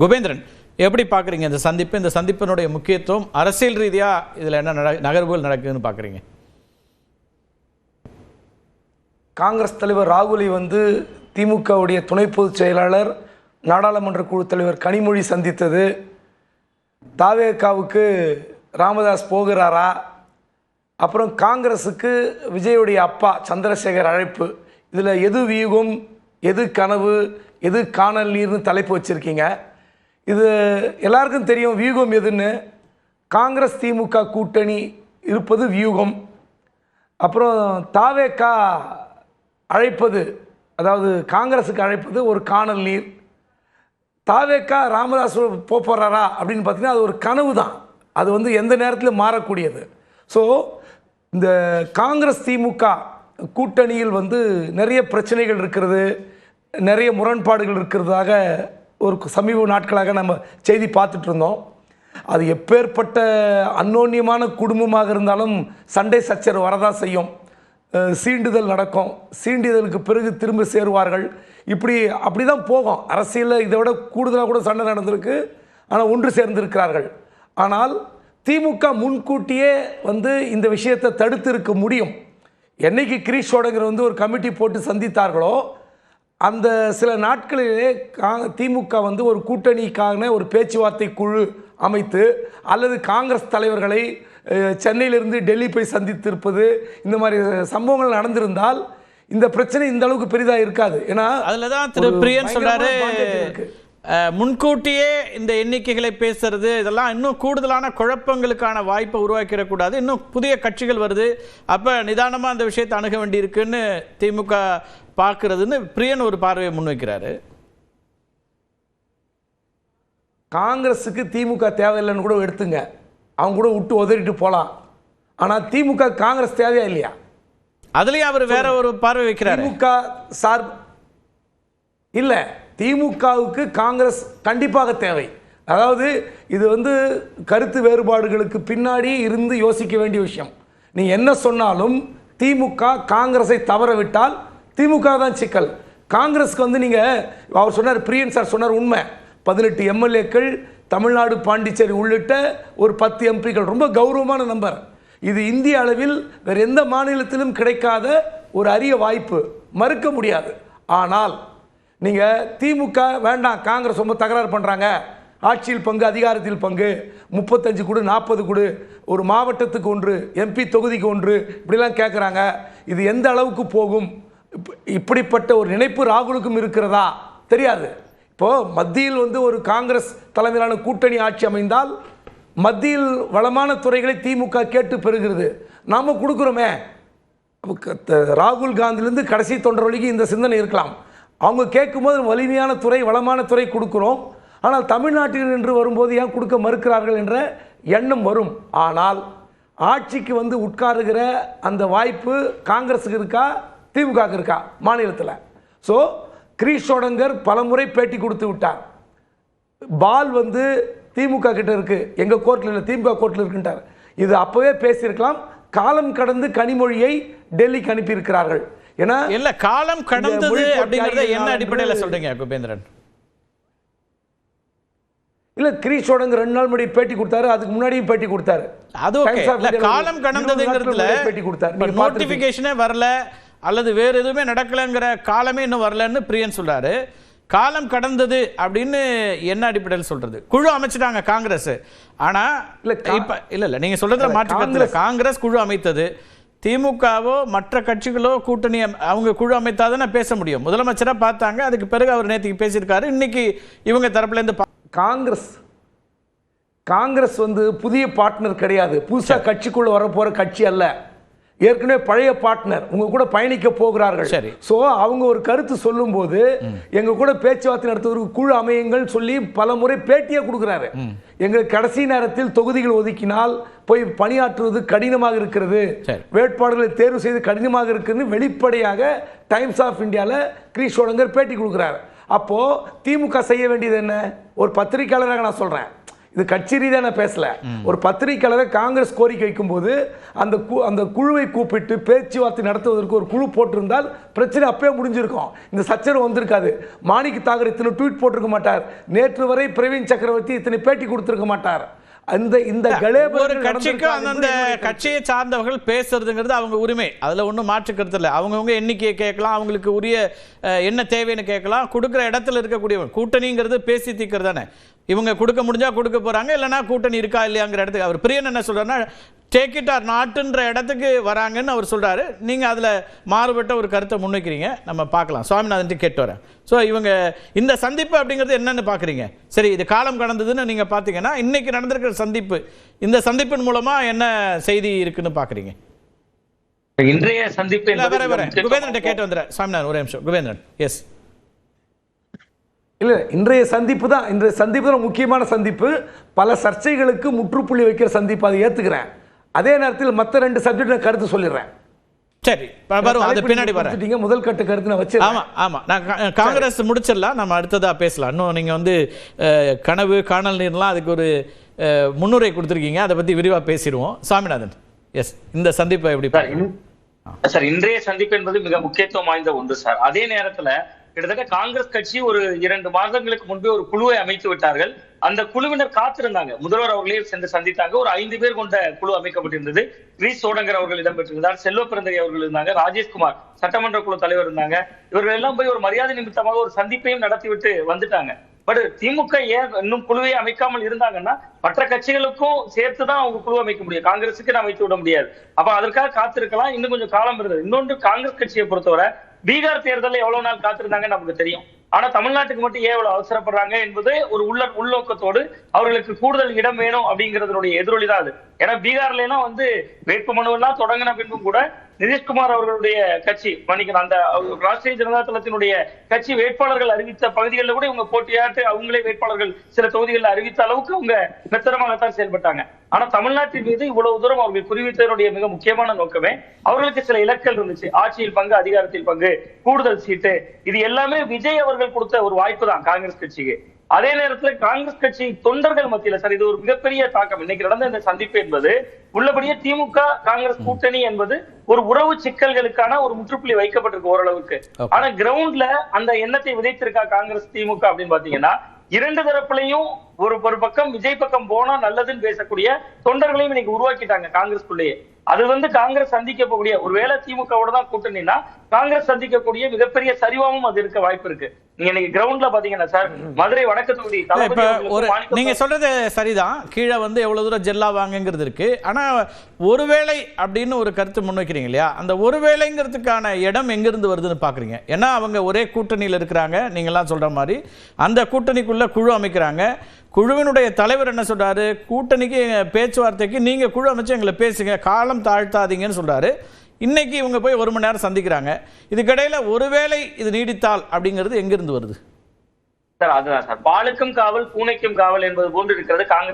குபேந்திரன் எப்படி பார்க்குறீங்க இந்த சந்திப்பு? இந்த சந்திப்பினுடைய முக்கியத்துவம் அரசியல் ரீதியாக இதில் என்ன நட நகர்வுகள் நடக்குதுன்னு பார்க்குறீங்க? காங்கிரஸ் தலைவர் ராகுலை வந்து திமுகவுடைய துணை பொதுச் செயலாளர் நாடாளுமன்ற குழு தலைவர் கனிமொழி சந்தித்தது. தாவேகாவுக்கு ராமதாஸ் போகிறாரா? அப்புறம் காங்கிரஸுக்கு விஜயுடைய அப்பா சந்திரசேகர் அழைப்பு. இதில் எது வியூகம் எது கனவு எது காணல் நீர்னு தலைப்பு வச்சுருக்கீங்க. இது எல்லாருக்கும் தெரியும் வியூகம் எதுன்னு? காங்கிரஸ் திமுக கூட்டணி இருப்பது வியூகம். அப்புறம் தாவேக்கா அழைப்பது அதாவது காங்கிரஸுக்கு அழைப்பது ஒரு காணல் நீர். தாவேக்கா ராமதாஸ் போக போகிறாரா அப்படின்னு பார்த்தீங்கன்னா அது ஒரு கனவு தான். அது வந்து எந்த நேரத்திலும் மாறக்கூடியது? ஸோ இந்த காங்கிரஸ் திமுக கூட்டணியில் வந்து நிறைய பிரச்சனைகள் இருக்கிறது நிறைய முரண்பாடுகள் இருக்கிறதாக ஒரு சமீப நாட்களாக நம்ம செய்தி பார்த்துட்டு இருந்தோம் அது எப்பேற்பட்ட அன்னோன்யமான குடும்பமாக இருந்தாலும் சண்டை சச்சரவு வரதான் செய்யும். சீண்டுதல் நடக்கும். சீண்டுதலுக்கு பிறகு திரும்ப சேருவார்கள். இப்படி அப்படி தான் போகும். அரசியலில் இதை விட கூடுதலாக கூட சண்டை நடந்திருக்கு. ஆனால் ஒன்று சேர்ந்திருக்கிறார்கள். ஆனால் திமுக முன்கூட்டியே வந்து இந்த விஷயத்தை தடுத்து இருக்க முடியும். என்னைக்கு கிரீஷோடங்கிற வந்து ஒரு கமிட்டி போட்டு சந்தித்தார்களோ அந்த சில நாட்களிலே கா திமுக வந்து ஒரு கூட்டணிக்கான ஒரு பேச்சுவார்த்தை குழு அமைத்து அல்லது காங்கிரஸ் தலைவர்களை சென்னையிலிருந்து டெல்லி போய் சந்தித்திருப்பது இந்த மாதிரி சம்பவங்கள் நடந்திருந்தால் இந்த பிரச்சனை இந்த அளவுக்கு பெரிதாக இருக்காது. ஏன்னா அதில் தான் திரு பிரியன் சொல்றாரு முன்கூட்டியே இந்த எண்ணிக்கைகளை பேசுறது இதெல்லாம் இன்னும் கூடுதலான குழப்பங்களுக்கான வாய்ப்பை உருவாக்கிடக்கூடாது. இன்னும் புதிய கட்சிகள் வருது. அப்ப நிதானமா அந்த விஷயத்தை அணுக வேண்டியிருக்குன்னு திமுக பார்க்கிறதுன்னு பிரியன் ஒரு பார்வையை முன்வைக்கிறாரு. காங்கிரஸுக்கு திமுக தேவையில்லைன்னு கூட எடுத்துங்க. அவங்க கூட விட்டு உதறிட்டு போகலாம் ஆனால் திமுக காங்கிரஸ் தேவையா இல்லையா? அதுலயும் அவர் வேற ஒரு பார்வை வைக்கிறாரு. திமுக சார் இல்ல. திமுகவுக்கு காங்கிரஸ் கண்டிப்பாக தேவை. அதாவது இது வந்து கருத்து வேறுபாடுகளுக்கு பின்னாடி இருந்து யோசிக்க வேண்டிய விஷயம். நீ என்ன சொன்னாலும் திமுக காங்கிரஸை தவற விட்டால் திமுக தான் சிக்கல். காங்கிரஸ்க்கு வந்து நீங்கள் அவர் சொன்னார் பிரியன் சார் சொன்னார் உண்மை. பதினெட்டு எம்எல்ஏக்கள் தமிழ்நாடு பாண்டிச்சேரி உள்ளிட்ட ஒரு பத்து எம்பிக்கள். ரொம்ப கௌரவமான நம்பர். இது இந்திய அளவில் வேறு எந்த மாநிலத்திலும் கிடைக்காத ஒரு அரிய வாய்ப்பு. மறுக்க முடியாது. ஆனால் நீங்கள் திமுக வேண்டாம் காங்கிரஸ் ரொம்ப தகராறு பண்ணுறாங்க ஆட்சியில் பங்கு அதிகாரத்தில் பங்கு. முப்பத்தஞ்சு கொடு நாற்பது கொடு. ஒரு மாவட்டத்துக்கு ஒன்று எம்பி தொகுதிக்கு ஒன்று. இப்படிலாம் கேட்குறாங்க இது எந்த அளவுக்கு போகும்? இப்படிப்பட்ட ஒரு நினைப்பு ராகுலுக்கும் இருக்கிறதா? தெரியாது. இப்போது மத்தியில் வந்து ஒரு காங்கிரஸ் தலைமையிலான கூட்டணி ஆட்சி அமைந்தால் மத்தியில் வளமான துறைகளை திமுக கேட்டு பெறுகிறது. நாம் கொடுக்குறோமே. த- ராகுல் காந்திலேருந்து கடைசி தொண்டர் வழிக்கு இந்த சிந்தனை இருக்கலாம். அவங்க கேட்கும்போது வலிமையான துறை வளமான துறை கொடுக்குறோம். ஆனால் தமிழ்நாட்டில் என்று வரும்போது ஏன் கொடுக்க மறுக்கிறார்கள் என்ற எண்ணம் வரும். ஆனால் ஆட்சிக்கு வந்து உட்காருகிற அந்த வாய்ப்பு காங்கிரஸுக்கு இருக்கா திமுகவுக்கு இருக்கா மாநிலத்தில்? ஸோ கிரீஷோடங்கர் பலமுறை பேட்டி கொடுத்து விட்டார். பால் வந்து திமுக கிட்ட இருக்கு. எங்கள் கோர்ட்டில் இல்லை திமுக கோர்ட்டில் இருக்குன்றார் இது அப்போவே பேசியிருக்கலாம். காலம் கடந்து கனிமொழியை டெல்லிக்கு அனுப்பியிருக்கிறார்கள். ஏன்னா இல்ல காலம் கடந்தது அப்படிங்கறத என்ன அடிப்படையில சொல்றீங்க குபேந்திரன்? இல்ல கிரீஷோடங்க ரெண்டு நாள் முன்னாடி பேட்டி கொடுத்தாரு அதுக்கு முன்னாடியும் பேட்டி கொடுத்தாரு. அது ஓகே காலம் கடந்ததுங்கிறதுல பேட்டி கொடுத்தாரு. நோட்டிபிகேஷனே வரல அல்லது வேற எதுவுமே நடக்கலங்கிற காலமே இன்னும் வரலன்னு பிரியன் சொல்றாரு. காலம் கடந்தது அப்படின்னு என்ன அடிப்படையில் சொல்றது? குழு அமைச்சிட்டாங்க காங்கிரஸ். ஆனா இல்ல, இப்ப இல்ல இல்ல நீங்க சொல்றதுல மாற்று காங்கிரஸ் குழு அமைத்தது. திமுகவோ மற்ற கட்சிகளோ கூட்டணி அவங்க குழு அமைத்தாதானே பேச முடியும். முதலமைச்சரா பார்த்தாங்க அதுக்கு பிறகு அவர் நேற்றுக்கு பேசியிருக்காரு. இன்னைக்கு இவங்க தரப்புல இருந்து பா- காங்கிரஸ். காங்கிரஸ் வந்து புதிய பார்ட்னர் கிடையாது. புதுசா கட்சிக்குள்ள வர போற கட்சி அல்ல. ஏற்கனவே பழைய பார்ட்னர் உங்க கூட பயணிக்க போகிறார்கள். சரி. சோ அவங்க ஒரு கருத்து சொல்லும்போது எங்க கூட பேச்சுவார்த்தை நடத்துவதற்கு குழு அமையுங்கள் சொல்லி பல முறை பேட்டியே கொடுக்குறாரு. எங்க கடைசி நேரத்தில் தொகுதிகள் ஒதுக்கினால் போய் பணியாற்றுவது கடினமாக இருக்கிறது. வேட்பாளர்களை தேர்வு செய்து கடினமாக இருக்குன்னு வெளிப்படையாக டைம்ஸ் ஆஃப் இந்தியாவில் கிரீஷோடங்கர் பேட்டி கொடுக்குறாரு. அப்போ திமுக செய்ய வேண்டியது என்ன? ஒரு பத்திரிக்கையாளராக நான் சொல்றேன். இது கட்சி ரீதியாக நான் பேசல. ஒரு பத்திரிக்கையாளர் காங்கிரஸ் கோரிக்கை வைக்கும்போது அந்த கு- அந்த குழுவை கூப்பிட்டு பேச்சுவார்த்தை நடத்துவதற்கு ஒரு குழு போட்டிருந்தால் பிரச்சனை அப்பயே முடிஞ்சிருக்கும். இந்த சச்சரவு வந்திருக்காது. மாணிக் தாகர் இத்தனை ட்வீட் போட்டிருக்க மாட்டார். நேற்று வரை பிரவீன் சக்கரவர்த்தி இத்தனை பேட்டி கொடுத்திருக்க மாட்டார். அந்த இந்த ஒரு கட்சிக்கும் அந்தந்த. கட்சியை சார்ந்தவர்கள் பேசுறதுங்கிறது அவங்க உரிமை. அதுல ஒன்றும் மாற்று கருத்து இல்லை. அவங்கவுங்க எண்ணிக்கையை கேட்கலாம் அவங்களுக்கு உரிய என்ன தேவைன்னு கேட்கலாம். கொடுக்குற இடத்துல இருக்கக்கூடியவங்க. கூட்டணிங்கிறது பேசி தீர்க்கிறது தானே. இவங்க கொடுக்க முடிஞ்சா கொடுக்க போறாங்க இல்லைன்னா கூட்டணி இருக்கா இல்லையாங்கிற இடத்துக்கு அவர் பிரியன் என்ன சொல்றாருன்னா டேக் இட் ஆர் நாட்டுன்ற இடத்துக்கு வராங்கன்னு அவர் சொல்றாரு. நீங்க அதுல மாறுபட்ட ஒரு கருத்தை முன்வைக்கிறீங்க. நம்ம பார்க்கலாம். சுவாமிநாதன் கேட்டு வரேன். ஸோ இவங்க இந்த சந்திப்பு அப்படிங்கிறது என்னன்னு பார்க்குறீங்க. சரி இது காலம் கடந்ததுன்னு நீங்க பார்த்தீங்கன்னா இன்னைக்கு நடந்திருக்கிற சந்திப்பு இந்த சந்திப்பின் மூலமா என்ன செய்தி இருக்குன்னு பார்க்குறீங்க. இன்றைய சந்திப்பு வர முக்கியத்துவம் குபேந்திரன் கேட்டு வந்துடுறேன். சாமிநாதன் ஒரே நிமிஷம். குபேந்திரன் எஸ் இல்ல இன்றைய சந்திப்பு தான். இன்றைய சந்திப்பு தான் முக்கியமான சந்திப்பு. பல சர்ச்சைகளுக்கு முற்றுப்புள்ளி வைக்கிற சந்திப்பு அதை ஏத்துக்கிறேன். அதே நேரத்தில் மற்ற ரெண்டு சப்ஜெக்ட் நான் கருத்து சொல்லிடுறேன். சரி வரும் அது பின்னாடி வரேன். முதல் கட்டு கருத்து நான் வச்சிருக்கேன் ஆமா ஆமா. நான் காங்கிரஸ் முடிச்சிடலாம். நம்ம அடுத்ததா பேசலாம். இன்னும் நீங்க வந்து கனவு காணல் நீர்லாம் அதுக்கு ஒரு முன்னுரை கொடுத்துருக்கீங்க. அதை பத்தி விரிவா பேசிடுவோம். சாமிநாதன் எஸ் இந்த சந்திப்பை எப்படி சார் இன்றைய சந்திப்பு என்பது மிக முக்கியத்துவம் வாய்ந்த ஒன்று சார். அதே நேரத்துல கிட்டத்தட்ட காங்கிரஸ் கட்சி ஒரு இரண்டு மாதங்களுக்கு முன்பே ஒரு குழுவை அமைத்து விட்டார்கள். அந்த குழுவினர் காத்திருந்தாங்க. முதல்வர் அவர்களே சென்று சந்தித்தாங்க. ஒரு ஐந்து பேர் கொண்ட குழு அமைக்கப்பட்டிருந்தது. கிரீஸ் சோடங்கர் அவர்கள் இடம்பெற்றிருந்தார். செல்வ பிறந்தகை அவர்கள் இருந்தாங்க. ராஜேஷ்குமார் சட்டமன்ற குழு தலைவர் இருந்தாங்க. இவர்கள் எல்லாம் போய் ஒரு மரியாதை நிமித்தமாக ஒரு சந்திப்பையும் நடத்திவிட்டு வந்துட்டாங்க. பட் திமுக ஏன் இன்னும் குழுவை அமைக்காமல் இருந்தாங்கன்னா மற்ற கட்சிகளுக்கும் சேர்த்து தான் அவங்க குழு அமைக்க முடியும். காங்கிரஸுக்கு நான் அமைத்து விட முடியாது. அப்ப அதற்காக காத்திருக்கலாம். இன்னும் கொஞ்சம் காலம் இருந்தது. இன்னொன்று காங்கிரஸ் கட்சியை பொறுத்தவரை பீகார் தேர்தல் எவ்வளவு நாள் காத்திருந்தாங்கன்னு நமக்கு தெரியும். ஆனா தமிழ்நாட்டுக்கு மட்டும் ஏன் இவ்வளவு அவசரப்படுறாங்க என்பது ஒரு உள்ள உள்நோக்கத்தோடு அவர்களுக்கு கூடுதல் இடம் வேணும் அப்படிங்கறதனுடைய எதிரொலி தான் அது. ஏன்னா பீகார்ல எல்லாம் வந்து வேட்புமனு எல்லாம் தொடங்கின பின்பும் கூட நிதிஷ்குமார் அவர்களுடைய கட்சி மன்னிக்கணும் அந்த ராஷ்டிரிய ஜனதா தளத்தினுடைய கட்சி வேட்பாளர்கள் அறிவித்த பகுதிகளில் கூட இவங்க போட்டியாட்டு அவங்களே வேட்பாளர்கள் சில தொகுதிகளில் அறிவித்த அளவுக்கு அவங்க மெத்தனமாகத்தான் செயல்பட்டாங்க. ஆனா தமிழ்நாட்டின் மீது இவ்வளவு தூரம் அவர்கள் குறிவித்ததனுடைய மிக முக்கியமான நோக்கமே அவர்களுக்கு சில இலக்கல் இருந்துச்சு. ஆட்சியில் பங்கு அதிகாரத்தில் பங்கு கூடுதல் சீட்டு இது எல்லாமே விஜய் அவர்கள் கொடுத்த ஒரு வாய்ப்பு தான் காங்கிரஸ் கட்சிக்கு. அதே நேரத்துல காங்கிரஸ் கட்சி தொண்டர்கள் மத்தியில சார் இது ஒரு மிகப்பெரிய தாக்கம். இன்னைக்கு நடந்த இந்த சந்திப்பு என்பது உள்ளபடியே திமுக காங்கிரஸ் கூட்டணி என்பது ஒரு உறவு சிக்கல்களுக்கான ஒரு முற்றுப்புள்ளி வைக்கப்பட்டிருக்கு ஓரளவுக்கு. ஆனா கிரவுண்ட்ல அந்த எண்ணத்தை விதைத்திருக்கா காங்கிரஸ் திமுக அப்படின்னு பாத்தீங்கன்னா இரண்டு தரப்புலையும் ஒரு ஒரு பக்கம் விஜய் பக்கம் போனா நல்லதுன்னு பேசக்கூடிய தொண்டர்களையும் இன்னைக்கு உருவாக்கிட்டாங்க காங்கிரஸ்குள்ளேயே. அது வந்து காங்கிரஸ் சந்திக்க போகக்கூடிய ஒருவேளை திமுகவோட தான் கூட்டணினா காங்கிரஸ் சந்திக்கக்கூடிய மிகப்பெரிய சரிவாவும் அது இருக்க வாய்ப்பு இருக்கு. நீங்க இன்னைக்கு கிரவுண்ட்ல பாத்தீங்கன்னா சார் மதுரை வடக்கு தொகுதி ஒரு நீங்க சொல்றது சரிதான். கீழே வந்து எவ்வளவு தூரம் ஜெல்லா வாங்குங்கிறது இருக்கு. ஆனா ஒருவேளை அப்படின்னு ஒரு கருத்து முன்வைக்கிறீங்க இல்லையா? அந்த ஒருவேளைங்கிறதுக்கான இடம் எங்கிருந்து வருதுன்னு பாக்குறீங்க. ஏன்னா அவங்க ஒரே கூட்டணியில் இருக்கிறாங்க. நீங்கெல்லாம் சொல்ற மாதிரி. அந்த கூட்டணிக்குள்ள குழு அமைக்கிறாங்க. குழுவினுடைய தலைவர் என்ன சொல்றாரு? கூட்டணிக்கு பேச்சுவார்த்தைக்கு நீங்க குழு அமைச்சு எங்களை பேசுங்க. காலம் தாழ்த்தாதீங்கன்னு சொல்றாரு. இன்னைக்கு இவங்க போய் ஒரு மணி நேரம் சந்திக்கிறாங்க. இதுக்கிடையில ஒருவேளை இது நீடித்தால் அப்படிங்கிறது எங்கிருந்து வருது? சார் அதுதான் சார். பாலுக்கும் காவல் பூனைக்கும் காவல் என்பது போன்று இருக்கிறது. காங்கிரஸ்